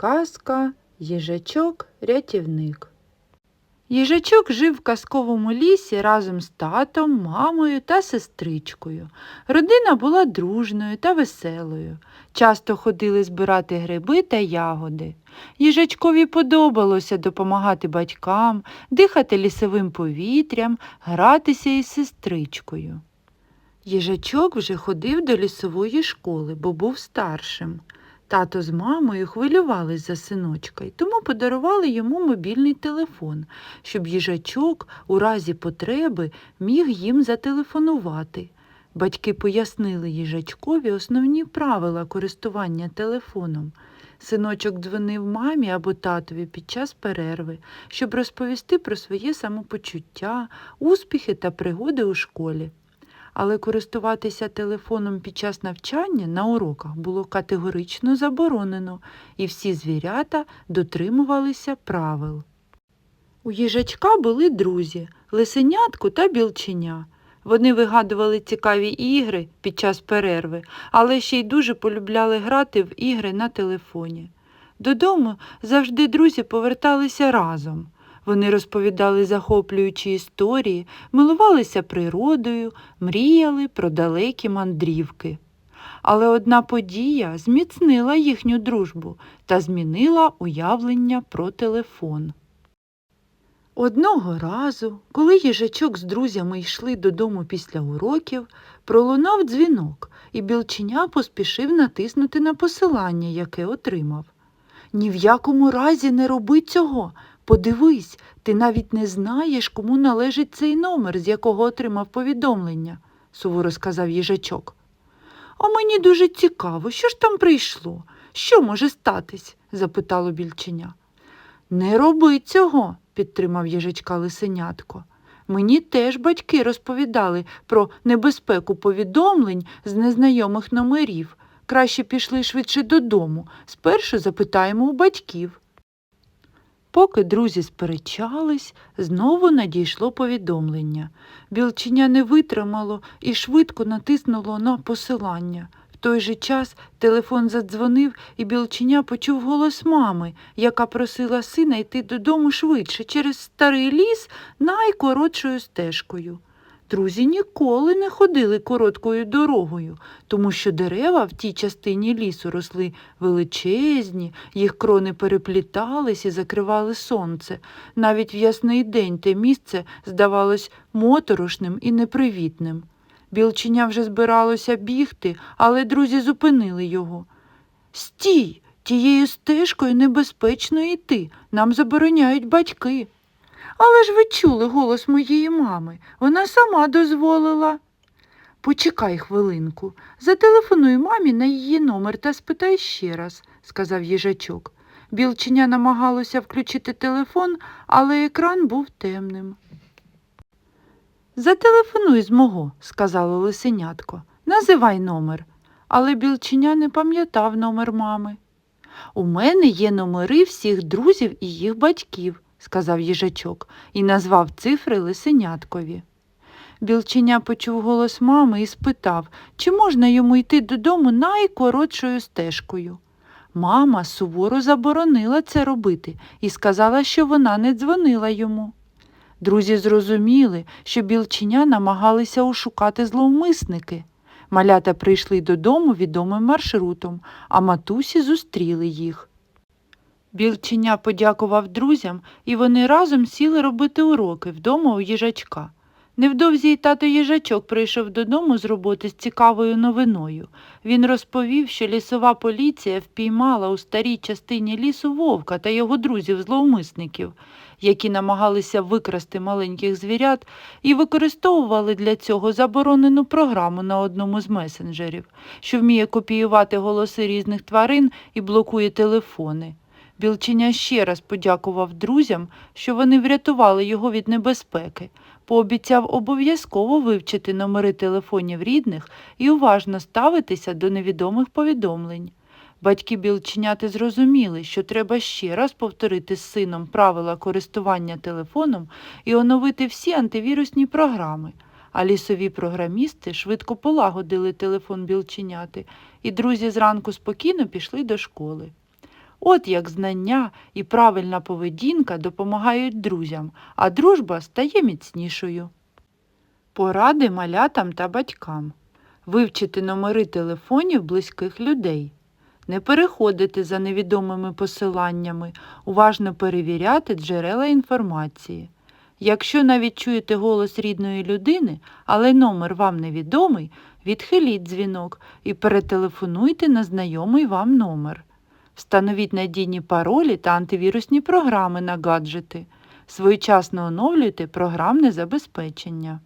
Казка Їжачок-рятівник. Їжачок жив в казковому лісі разом з татом, мамою та сестричкою. Родина була дружною та веселою. Часто ходили збирати гриби та ягоди. Їжачкові подобалося допомагати батькам, дихати лісовим повітрям, гратися із сестричкою. Їжачок вже ходив до лісової школи, бо був старшим. Тато з мамою хвилювались за синочка й тому подарували йому мобільний телефон, щоб їжачок у разі потреби міг їм зателефонувати. Батьки пояснили їжачкові основні правила користування телефоном. Синочок дзвонив мамі або татові під час перерви, щоб розповісти про своє самопочуття, успіхи та пригоди у школі. Але користуватися телефоном під час навчання на уроках було категорично заборонено, і всі звірята дотримувалися правил. У їжачка були друзі лисенятко та білченя. Вони вигадували цікаві ігри під час перерви, але ще й дуже полюбляли грати в ігри на телефоні. Додому завжди друзі поверталися разом. Вони розповідали захоплюючі історії, милувалися природою, мріяли про далекі мандрівки. Але одна подія зміцнила їхню дружбу та змінила уявлення про телефон. Одного разу, коли їжачок з друзями йшли додому після уроків, пролунав дзвінок, і білченя поспішив натиснути на посилання, яке отримав. Ні в якому разі не роби цього. Подивись, ти навіть не знаєш, кому належить цей номер, з якого отримав повідомлення, суворо сказав їжачок. А мені дуже цікаво, що ж там прийшло? Що може статись? запитало більченя. Не роби цього, підтримав їжачка лисенятко. Мені теж батьки розповідали про небезпеку повідомлень з незнайомих номерів. Краще пішли швидше додому. Спершу запитаємо у батьків. Поки друзі сперечались, знову надійшло повідомлення. Білченя не витримало і швидко натиснуло на посилання. В той же час телефон задзвонив, і білченя почув голос мами, яка просила сина йти додому швидше через старий ліс найкоротшою стежкою. Друзі ніколи не ходили короткою дорогою, тому що дерева в тій частині лісу росли величезні, їх крони переплітались і закривали сонце. Навіть в ясний день те місце здавалось моторошним і непривітним. Білченя вже збиралося бігти, але друзі зупинили його. Стій, тією стежкою небезпечно йти, нам забороняють батьки. Але ж ви чули голос моєї мами. Вона сама дозволила. Почекай хвилинку. Зателефонуй мамі на її номер та спитай ще раз, сказав їжачок. Білченя намагалося включити телефон, але екран був темним. Зателефонуй з мого, сказало лисенятко. Називай номер. Але білченя не пам'ятав номер мами. У мене є номери всіх друзів і їх батьків сказав їжачок і назвав цифри лисеняткові. Білченя почув голос мами і спитав, чи можна йому йти додому найкоротшою стежкою. Мама суворо заборонила це робити і сказала, що вона не дзвонила йому. Друзі зрозуміли, що білченя намагалися ушукати зловмисники. Малята прийшли додому відомим маршрутом, а матусі зустріли їх. Білченя подякував друзям, і вони разом сіли робити уроки вдома у їжачка. Невдовзі й тато їжачок прийшов додому з роботи з цікавою новиною. Він розповів, що лісова поліція впіймала у старій частині лісу вовка та його друзів-зловмисників, які намагалися викрасти маленьких звірят і використовували для цього заборонену програму на одному з месенджерів, що вміє копіювати голоси різних тварин і блокує телефони. Білченя ще раз подякував друзям, що вони врятували його від небезпеки, пообіцяв обов'язково вивчити номери телефонів рідних і уважно ставитися до невідомих повідомлень. Батьки білченяти зрозуміли, що треба ще раз повторити з сином правила користування телефоном і оновити всі антивірусні програми. А лісові програмісти швидко полагодили телефон білченяти, і друзі зранку спокійно пішли до школи. От як знання і правильна поведінка допомагають друзям, а дружба стає міцнішою. Поради малятам та батькам. Вивчити номери телефонів близьких людей. Не переходити за невідомими посиланнями, уважно перевіряти джерела інформації. Якщо навіть чуєте голос рідної людини, але номер вам невідомий, відхиліть дзвінок і перетелефонуйте на знайомий вам номер. Встановіть надійні паролі та антивірусні програми на гаджети. Своєчасно оновлюйте програмне забезпечення.